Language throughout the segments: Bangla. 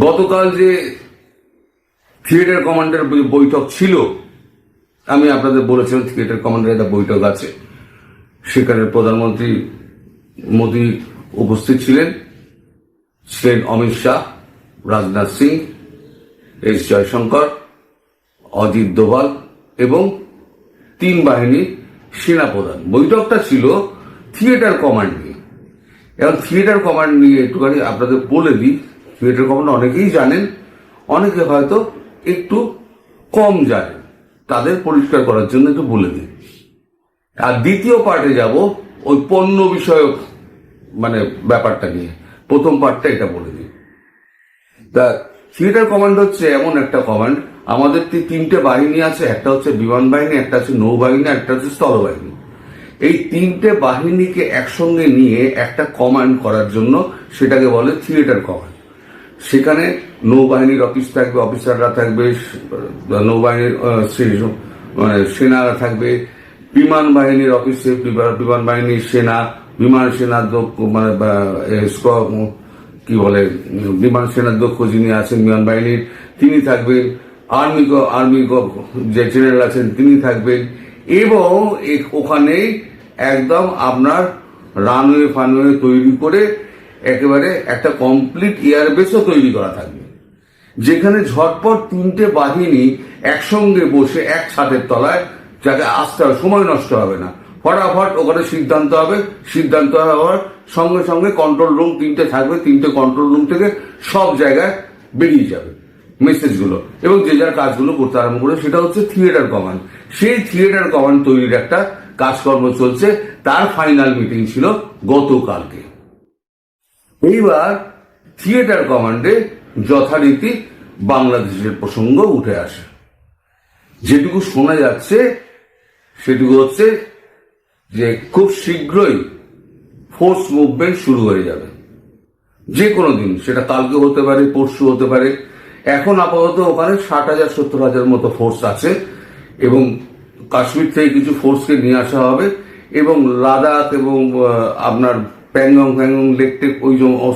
গতকাল যে থিয়েটার কমান্ডার বৈঠক ছিল, আমি আপনাদের বলেছিলাম থিয়েটার কমান্ডার একটা বৈঠক আছে। সেখানে প্রধানমন্ত্রী মোদী উপস্থিত ছিলেন। ছিলেন অমিত শাহ, রাজনাথ সিং, এস জয়শঙ্কর, অজিত দোভাল এবং তিন বাহিনীর সেনাপ্রধান। বৈঠকটা ছিল থিয়েটার কমান্ড নিয়ে। এবং থিয়েটার কমান্ড নিয়ে একটুখানি আপনাদের বলে দিই থিয়েটার কমান্ড অনেকেই জানেন, অনেকে হয়তো একটু কম জানেন। তাদের পরিষ্কার করার জন্য একটু বলে দিই। আর দ্বিতীয় পার্টে যাব, ওই পণ্য বিষয়ক মানে ব্যাপারটা নিয়ে। প্রথম পার্টটা এটা বলে দিই। তা, থিয়েটার কমান্ড হচ্ছে এমন একটা কমান্ড। আমাদের তিনটে বাহিনী আছে, একটা হচ্ছে বিমান বাহিনী, একটা হচ্ছে নৌবাহিনী একটা হচ্ছে স্থলবাহিনী। এই তিনটে বাহিনীকে একসঙ্গে নিয়ে একটা কমান্ড করার জন্য সেটাকে বলে থিয়েটার কমান্ড। সেখানে নৌবাহিনীর অফিস থাকবে অফিসাররা থাকবে, নৌবাহিনীর মানে সেনারা থাকবে। বিমান বাহিনীর অফিসে বিমান- বাহিনীর সেনা, বিমান সেনার দক্ষ মানে কি বলে, বিমান সেনার দক্ষ যিনি আছেন, বিমান বাহিনীর, তিনি থাকবেন। আর্মি আর্মি যে জেনারেল আছেন, তিনি থাকবেন। এবং ওখানে একদম আপনার রানওয়ে ফানওয়ে তৈরি করে একেবারে একটা কমপ্লিট এয়ারবেসও তৈরি করা থাকবে। যেখানে ঝটপট তিনটে বাহিনী একসঙ্গে বসে এক ছাদের তলায় যাকে আসতে হবে সময় নষ্ট হবে না। ফটাফট ওখানে সিদ্ধান্ত হবে, সিদ্ধান্ত হওয়ার সঙ্গে সঙ্গে কন্ট্রোল রুম তিনটে থাকবে, তিনটে কন্ট্রোল রুম থেকে সব জায়গায় বেরিয়ে যাবে মেসেজগুলো এবং যে যার কাজগুলো করতে আরম্ভ করে, সেটা হচ্ছে থিয়েটার কমান্ড সেই থিয়েটার কমান্ড তৈরির একটা কাজকর্ম চলছে। তার ফাইনাল মিটিং ছিল গতকালকে। এইবার থিয়েটার কমান্ডে যথারীতি বাংলাদেশের প্রসঙ্গ উঠে আসে। যেটুকু শোনা যাচ্ছে, সেটুকু হচ্ছে যে খুব শীঘ্রই ফোর্স মুভমেন্ট শুরু হয়ে যাবে। যে কোনো দিন, সেটা কালকে হতে পারে, পরশু হতে পারে। এখন আপাতত ওখানে ষাট হাজার, সত্তর হাজার মতো ফোর্স আছে এবং কাশ্মীর থেকে কিছু ফোর্সকে নিয়ে আসা হবে এবং লাদাখ এবং আপনার প্যাংগং ফ্যাংগং লেকটেক ওই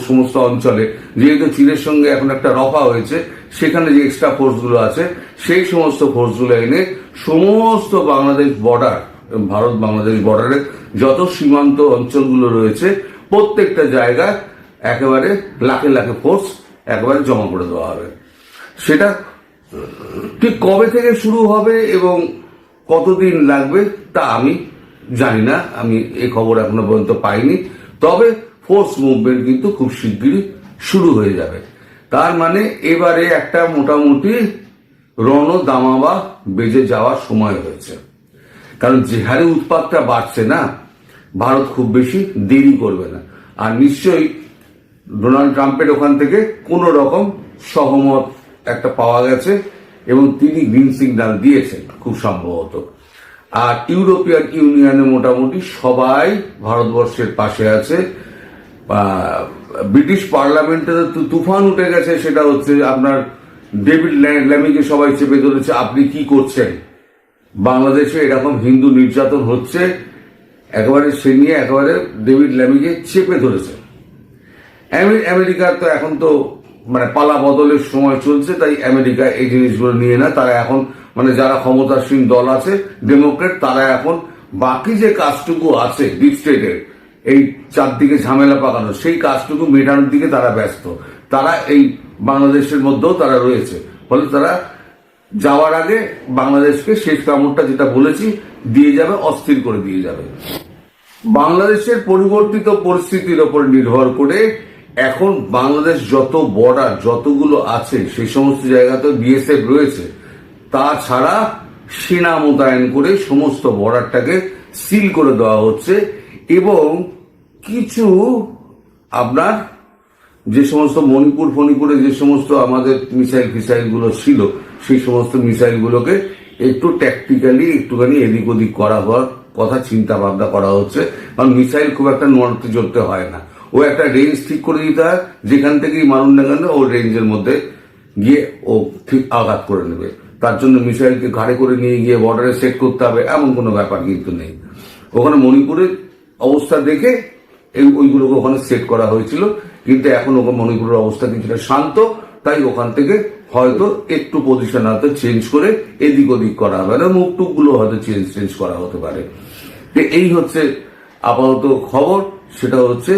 সমস্ত অঞ্চলে। যেহেতু চীনের সঙ্গে এখন একটা রফা হয়েছে, সেখানে যে এক্সট্রা ফোর্সগুলো আছে, সেই সমস্ত ফোর্সগুলো এনে সমস্ত বাংলাদেশ বর্ডার ভারত বাংলাদেশ বর্ডারে যত সীমান্ত অঞ্চলগুলো রয়েছে, প্রত্যেকটা জায়গায় একেবারে লাখে লাখে ফোর্স একেবারে জমা করে দেওয়া হবে। সেটা ঠিক কবে থেকে শুরু হবে এবং কতদিন লাগবে তা আমি জানি না। আমি এই খবর এখনও পর্যন্ত পাইনি। তবে ফোর্স মুভমেন্ট কিন্তু খুব শিগগিরই শুরু হয়ে যাবে। তার মানে এবারে একটা মোটামুটি রণ দামাবা বেজে যাওয়ার সময় হয়েছে। কারণ যে হারে উৎপাতটা বাড়ছে না, ভারত খুব বেশি দেরি করবে না। আর নিশ্চয়ই ডোনাল্ড ট্রাম্পের ওখান থেকে কোনো রকম সহমত একটা পাওয়া গেছে এবং তিনি গ্রিন সিগন্যাল দিয়েছেন খুব সম্ভবত। আর ইউরোপিয়ান ইউনিয়নে মোটামুটি সবাই ভারতবর্ষের পাশে আছে। ব্রিটিশ পার্লামেন্টে তো তুফান উঠে গেছে, সেটা হচ্ছে আপনার ডেভিড ল্যা- ল্যামিকে সবাই চেপে ধরেছে, আপনি কি করছেন? বাংলাদেশে এরকম হিন্দু নির্যাতন হচ্ছে, একেবারে সে নিয়ে একেবারে ডেভিড ল্যামিকে চেপে ধরেছে। আমেরিকার তো এখন তো মানে পালা বদলের সময় চলছে, তাই আমেরিকা এই জিনিসগুলো নিয়ে না, তারা এখন মানে যারা ক্ষমতাসীন দল আছে, ডেমোক্রেট, তারা এখন বাকি যে কাজটুকু আছে ডিপ স্টেটের এই চারদিকে ঝামেলা পাকানো, সেই কাজটুকু মেটানোর দিকে তারা ব্যস্ত। তারা এই বাংলাদেশের মধ্যেও তারা রয়েছে। ফলে তারা যাওয়ার আগে বাংলাদেশকে শেষ কামড়টা যেটা বলেছি, দিয়ে যাবে, অস্থির করে দিয়ে যাবে। বাংলাদেশের পরিবর্তিত পরিস্থিতির ওপর নির্ভর করে এখন বাংলাদেশ যত বর্ডার যতগুলো আছে, সেই সমস্ত জায়গাতে বিএসএফ রয়েছে। তাছাড়া সেনা মোতায়েন করে সমস্ত বর্ডারটাকে সিল করে দেওয়া হচ্ছে এবং কিছু আপনার যে সমস্ত মণিপুর, ফণিপুরে যে সমস্ত আমাদের মিসাইল ফিসাইলগুলো ছিল, সেই সমস্ত মিসাইল গুলোকে একটু ট্যাকটিক্যালি একটুখানি এদিক ওদিক করা হওয়ার কথা চিন্তা ভাবনা করা হচ্ছে। কারণ মিসাইল খুব একটা নড়তে চড়তে হয় না। ও একটা রেঞ্জ ঠিক করে দিতে হয়। যেখান থেকেই মারুন না কেন, ও রেঞ্জের মধ্যে গিয়ে ও ঠিক আঘাত করে নেবে। তার জন্য মিসাইলকে ঘাড়ে করে নিয়ে গিয়ে বর্ডারে সেট করতে হবে, এমন কোনো ব্যাপার কিন্তু নেই। ওখানে মণিপুরের অবস্থা দেখে এই ওইগুলোকে ওখানে সেট করা হয়েছিল। কিন্তু এখন ওখানে মণিপুরের অবস্থা কিছুটা শান্ত, তাই ওখান থেকে হয়তো একটু পজিশন হয়তো চেঞ্জ করে এদিক ওদিক করা হবে না মুখ টুকগুলো হয়তো চেঞ্জ চেঞ্জ করা হতে পারে। এই হচ্ছে আপাতত খবর, সেটা হচ্ছে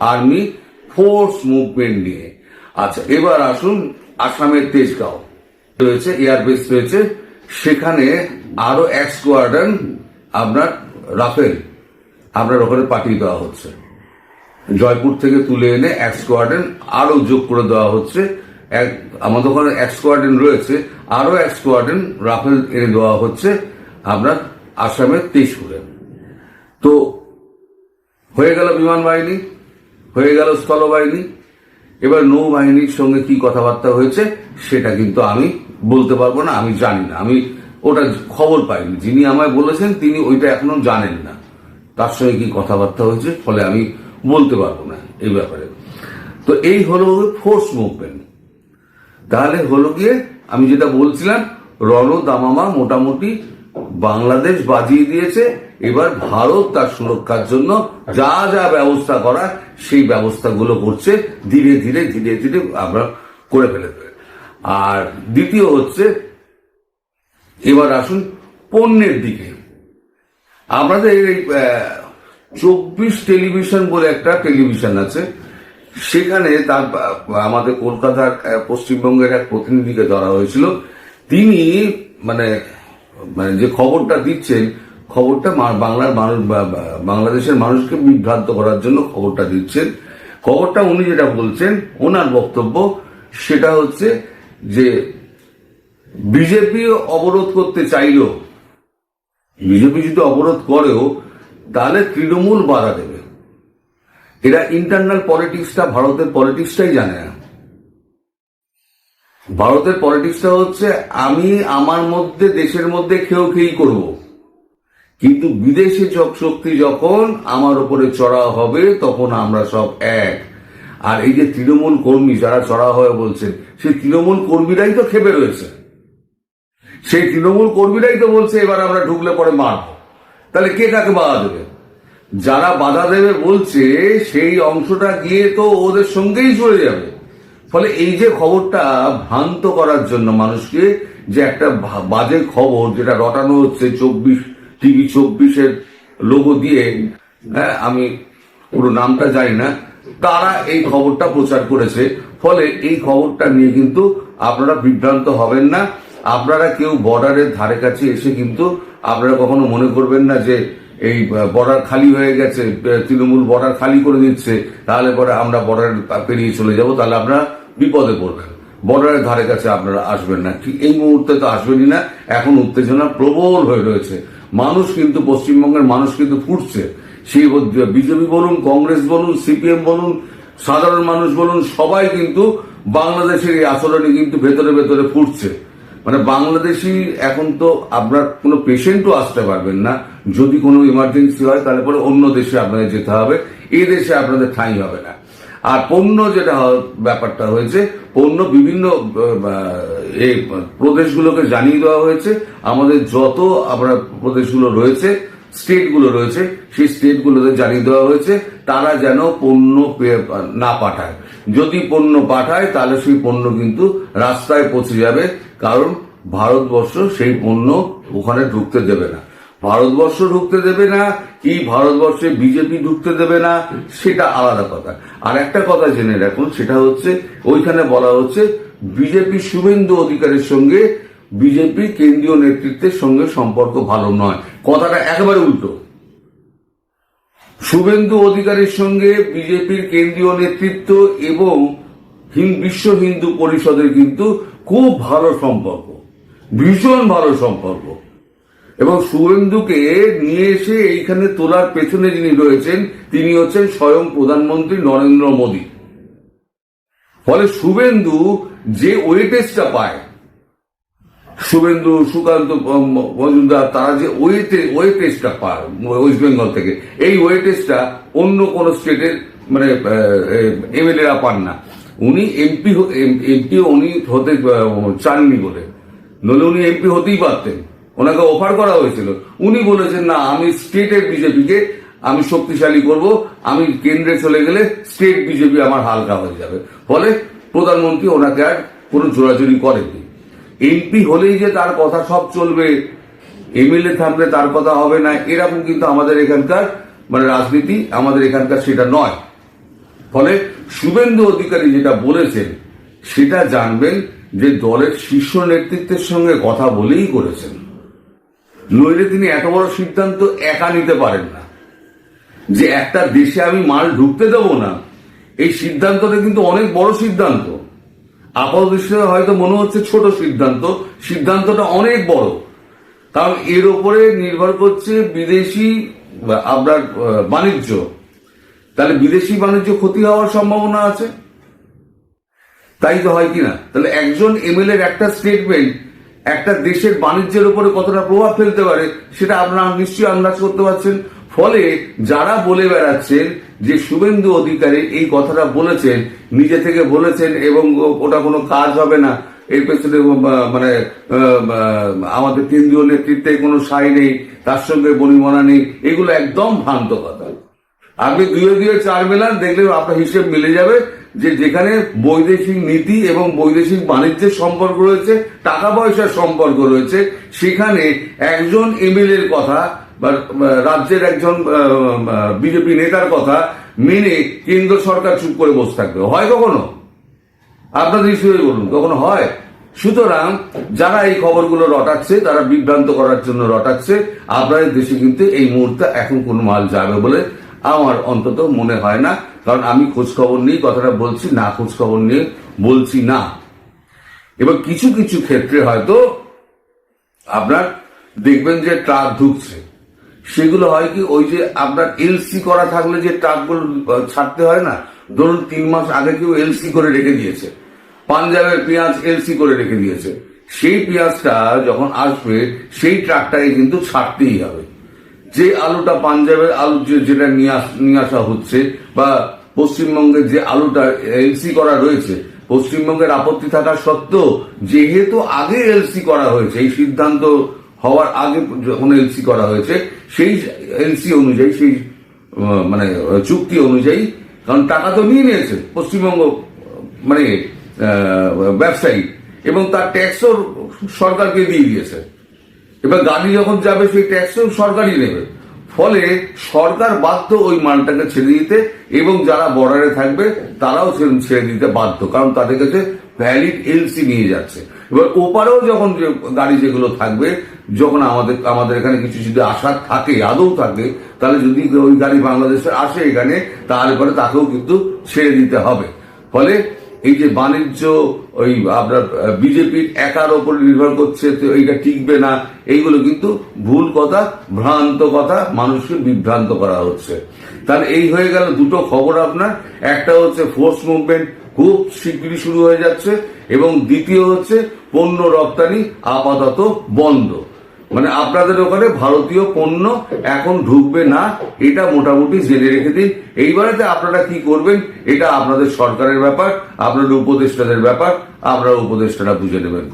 আর্মি ফোর্স মুভমেন্ট নিয়ে। আচ্ছা এবার আসুন আসামের তেজগাঁও। রয়েছে এয়ারবেস রয়েছে, সেখানে আরও এক স্কোয়াড্রন আপনার রাফেল, আপনার ওখানে পাঠিয়ে দেওয়া হচ্ছে। জয়পুর থেকে তুলে এনে এক স্কোয়াড্রন আরও যোগ করে দেওয়া হচ্ছে। এক, আমাদের ওখানে এক স্কোয়াড্রন রয়েছে, আরও এক স্কোয়াড্রন রাফেল এনে দেওয়া হচ্ছে আপনার আসামের তেজপুরে। তো, হয়ে গেল বিমান বাহিনী। হয়ে গেল স্থলবাহিনী। এবার নৌবাহিনীর সঙ্গে কি কথাবার্তা হয়েছে, সেটা কিন্তু আমি বলতে পারব না, আমি জানি না। আমি ওটা খবর পাইনি। যিনি আমায় বলেছেন, তিনি ওইটা এখনও জানেন না। তার সঙ্গে কি কথাবার্তা হয়েছে, ফলে আমি বলতে পারব না এই ব্যাপারে। তো এই হলো ফোর্স মুভমেন্ট তাহলে হলো গিয়ে আমি যেটা বলছিলাম রণ দামামা মোটামুটি বাংলাদেশ বাজিয়ে দিয়েছে, এবার ভারত তার সুরক্ষার জন্য যা যা ব্যবস্থা করা সেই ব্যবস্থাগুলো করছে, ধীরে ধীরে ধীরে ধীরে আমরা করে ফেলেছে। আর দ্বিতীয় হচ্ছে, এবার আসুন পণ্যের দিকে। আমাদের এই চব্বিশ টেলিভিশন বলে একটা টেলিভিশন আছে, সেখানে তার, আমাদের কলকাতার পশ্চিমবঙ্গের এক প্রতিনিধিকে ধরা হয়েছিল। তিনি মানে মানে যে খবরটা দিচ্ছেন খবরটা বাংলার মানুষ বাংলাদেশের মানুষকে বিভ্রান্ত করার জন্য খবরটা দিচ্ছেন। খবরটা উনি যেটা বলছেন, ওনার বক্তব্য সেটা হচ্ছে যে বিজেপি অবরোধ করতে চাইলো বিজেপি যদি অবরোধ করেও, তাহলে তৃণমূল বাধা দেবে। এরা ইন্টারনাল পলিটিক্সটা ভারতের পলিটিক্সটাই জানে না। ভারতের পলিটিক্সটা হচ্ছে, আমি আমার মধ্যে, দেশের মধ্যে খেয়েও খেয়েই করব। কিন্তু বিদেশি চক শক্তি যখন আমার উপরে চড়া হবে, তখন আমরা সব এক। আর এই যে তৃণমূল কর্মী যারা চড়া হয়ে বলছেন, সেই তৃণমূল কর্মীরাই তো খেপে রয়েছে। সেই তৃণমূল কর্মীরাই তো বলছে, এবার আমরা ঢুকলে পরে মারব। তাহলে কে কাকে বাধা দেবে? যারা বাধা দেবে বলছে, সেই অংশটা গিয়ে তো ওদের সঙ্গেই চলে যাবে। ফলে এই যে খবরটা ভ্রান্ত করার জন্য মানুষকে, যে একটা বাজে খবর যেটা রটানো হচ্ছে চব্বিশ টিভি চব্বিশের লোগো দিয়ে হ্যাঁ আমি পুরো নামটা জানি না, তারা এই খবরটা প্রচার করেছে। ফলে এই খবরটা নিয়ে কিন্তু আপনারা বিভ্রান্ত হবেন না। আপনারা কেউ বর্ডারের ধারে কাছে এসে কিন্তু আপনারা কখনো মনে করবেন না যে এই বর্ডার খালি হয়ে গেছে, তৃণমূল বর্ডার খালি করে দিচ্ছে, তাহলে পরে আমরা বর্ডার পেরিয়ে চলে যাব, তাহলে আপনারা বিপদে পড়বেন। বর্ডারের ধারে কাছে আপনারা আসবেন না। ঠিক এই মুহূর্তে তো আসবেনই না, এখন উত্তেজনা প্রবল হয়ে রয়েছে। মানুষ কিন্তু পশ্চিমবঙ্গের মানুষ কিন্তু ফুটছে। সেই বিজেপি বলুন, কংগ্রেস বলুন, সিপিএম বলুন, সাধারণ মানুষ বলুন, সবাই কিন্তু বাংলাদেশের এই আচরণে কিন্তু ভেতরে ভেতরে ফুটছে। মানে বাংলাদেশি এখন তো আপনার কোনো পেশেন্টও আসতে পারবেন না। যদি কোনো ইমার্জেন্সি হয়, তাহলে পরে অন্য দেশে আপনাদের যেতে হবে। এই দেশে আপনাদের ঠাঁই হবে না। আর পণ্য যেটা ব্যাপারটা হয়েছে, পণ্য বিভিন্ন এই প্রদেশগুলোকে জানিয়ে দেওয়া হয়েছে। আমাদের যত আপনার প্রদেশগুলো রয়েছে, স্টেটগুলো রয়েছে, সেই স্টেটগুলোতে জানিয়ে দেওয়া হয়েছে, তারা যেন পণ্য না পাঠায়। যদি পণ্য পাঠায়, তাহলে সেই পণ্য কিন্তু রাস্তায় পৌঁছে যাবে, কারণ ভারতবর্ষ সেই পণ্য ওখানে ঢুকতে দেবে না। ভারতবর্ষ ঢুকতে দেবে না, কি ভারতবর্ষে বিজেপি ঢুকতে দেবে না, সেটা আলাদা কথা। আর একটা কথা জেনে রাখুন, সেটা হচ্ছে, ওইখানে বলা হচ্ছে, বিজেপি শুভেন্দু অধিকারের সঙ্গে বিজেপি কেন্দ্রীয় নেতৃত্বের সঙ্গে সম্পর্ক ভালো নয়। কথাটা একেবারে উল্টো। শুভেন্দু অধিকারের সঙ্গে বিজেপির কেন্দ্রীয় নেতৃত্ব এবং বিশ্ব হিন্দু পরিষদের কিন্তু খুব ভালো সম্পর্ক, ভীষণ ভালো সম্পর্ক। এবং শুভেন্দুকে নিয়ে এসে এইখানে তোলার পেছনে যিনি রয়েছেন, তিনি হচ্ছেন স্বয়ং প্রধানমন্ত্রী নরেন্দ্র মোদী। ফলে শুভেন্দু যে ওয়েটেজটা পায় শুভেন্দু সুকান্ত মজুমদার, তারা যে ওয়েটে, ওয়েটেজটা পায়, ওয়েস্ট বেঙ্গল থেকে, এই ওয়েটেজটা অন্য কোন স্টেটের মানে এমএলএরা পান না। উনি এমপি এমপি উনি হতে চাননি বলে। নইলে উনি এমপি হতেই পারতেন। ওনাকে অফার করা হয়েছিল। উনি বলেছেন, না, আমি স্টেটের বিজেপিকে আমি শক্তিশালী করব। আমি কেন্দ্রে চলে গেলে স্টেট বিজেপি আমার হালকা হয়ে যাবে। ফলে প্রধানমন্ত্রী ওনাকে আর কোনো জোরাজুরি করেনি এমপি হলেই যে তার কথা সব চলবে, এমএলএ থাকলে তার কথা হবে না, এরকম কিন্তু আমাদের এখানকার মানে রাজনীতি, আমাদের এখানকার সেটা নয়। ফলে শুভেন্দু অধিকারী যেটা বলেছেন, সেটা জানবেন যে দলের শীর্ষ নেতৃত্বের সঙ্গে কথা বলেই করেছেন। নইলে তিনি এত বড় সিদ্ধান্ত একা নিতে পারেন না। যে একটা দেশে আমি মাল ঢুকতে দেব না, এই সিদ্ধান্তটা কিন্তু অনেক বড় সিদ্ধান্ত। আপাত দৃষ্টিতে হয়তো মনে হচ্ছে ছোট সিদ্ধান্ত, সিদ্ধান্তটা অনেক বড়। কারণ এর ওপরে নির্ভর করছে বিদেশি আপনার বাণিজ্য। তাহলে বিদেশি বাণিজ্য ক্ষতি হওয়ার সম্ভাবনা আছে? তাই তো হয় কিনা তাহলে একজন এমএলএ এর একটা স্টেটমেন্ট একটা দেশের বাণিজ্যের উপরে কতটা প্রভাব ফেলতে পারে, সেটা আপনারা নিশ্চয়ই আন্দাজ করতে পারছেন। ফলে যারা বলে বেড়াচ্ছেন যে শুভেন্দু অধিকারী এই কথাটা বলেছেন, নিজে থেকে বলেছেন এবং ওটা কোনো কাজ হবে না, এর পেছনে মানে আমাদের কেন্দ্রীয় নেতৃত্বে কোনো সাই নেই, তার সঙ্গে বনিমনা নেই, এগুলো একদম ভ্রান্ত কথা। আপনি দুয়ে দুয়ে চার মেলান দেখলে আপনার হিসেব মিলে যাবে যে যেখানে বৈদেশিক নীতি এবং বৈদেশিক বাণিজ্যের সম্পর্ক রয়েছে, টাকা পয়সার সম্পর্ক রয়েছে, সেখানে একজন এমএলএ এর কথা বা রাজ্যের একজন বিজেপি নেতার কথা মেনে কেন্দ্র সরকার চুপ করে বসে থাকবে। হয় কখনো? আপনাদের হিসেবে বলুন, কখনো হয়? সুতরাং যারা এই খবরগুলো রটাচ্ছে, তারা বিভ্রান্ত করার জন্য রটাচ্ছে। আপনাদের দেশে কিন্তু এই মুহূর্তে এখন কোনো মাল যাবে বলে আমার অন্তত মনে হয় না। কারণ আমি খোঁজখবর নিয়ে কথাটা বলছি, না খোঁজখবর নিয়ে বলছি না। এবার কিছু কিছু ক্ষেত্রে হয়তো আপনার দেখবেন যে ট্রাক ঢুকছে। সেগুলো হয় কি, ওই যে আপনার এলসি করা থাকলে যে ট্রাকগুলো ছাড়তে হয় না, ধরুন তিন মাস আগে কেউ এলসি করে রেখে দিয়েছে। পাঞ্জাবের পেঁয়াজ এলসি করে রেখে দিয়েছে। সেই পেঁয়াজটা যখন আসবে, সেই ট্রাকটাকে কিন্তু ছাড়তেই হবে। যে আলুটা পাঞ্জাবের আলু যেটা নিয়ে আসা হচ্ছে বা পশ্চিমবঙ্গের যে আলুটা এলসি করা রয়েছে, পশ্চিমবঙ্গের আপত্তি থাকা সত্ত্বেও যেহেতু আগে এলসি করা হয়েছে, এই সিদ্ধান্ত হওয়ার আগে যখন এলসি করা হয়েছে, সেই এলসি অনুযায়ী, সেই মানে চুক্তি অনুযায়ী, কারণ টাকা তো নিয়ে নিয়েছে পশ্চিমবঙ্গ মানে ব্যবসায়ী, এবং তার ট্যাক্সও সরকারকে দিয়ে দিয়েছে। এবার গাড়ি যখন যাবে, সেই ট্যাক্সও সরকারই নেবে। ফলে সরকার বাধ্য ওই মালটাকে ছেড়ে দিতে এবং যারা বর্ডারে থাকবে, তারাও ছেড়ে দিতে বাধ্য। কারণ তাদের কাছে ভ্যালিড এলসি নিয়ে যাচ্ছে। এবার ওপারেও যখন যে গাড়ি যেগুলো থাকবে, যখন আমাদের আমাদের এখানে কিছু যদি আশা থাকে, আদৌ থাকে, তাহলে যদি ওই গাড়ি বাংলাদেশে আসে এখানে তাহলে পরে তাকেও কিন্তু ছেড়ে দিতে হবে। ফলে এই যে বাণিজ্য, ওই আপনার বিজেপির একার ওপর নির্ভর করছে, তো এইটা টিকবে না, এইগুলো কিন্তু ভুল কথা, ভ্রান্ত কথা, মানুষকে বিভ্রান্ত করা হচ্ছে। তাহলে এই হয়ে গেল দুটো খবর আপনার। একটা হচ্ছে ফোর্স মুভমেন্ট খুব শীঘ্রই শুরু হয়ে যাচ্ছে, এবং দ্বিতীয় হচ্ছে পণ্য রপ্তানি আপাতত বন্ধ। মানে আপনাদের ওখানে ভারতীয় পণ্য এখন ঢুকবে না, এটা মোটামুটি জেনে রেখে দিন। এইবারেতে আপনারা কি করবেন, এটা আপনাদের সরকারের ব্যাপার, আপনাদের উপদেষ্টাদের ব্যাপার, আপনারা উপদেষ্টারা বুঝে নেবেন।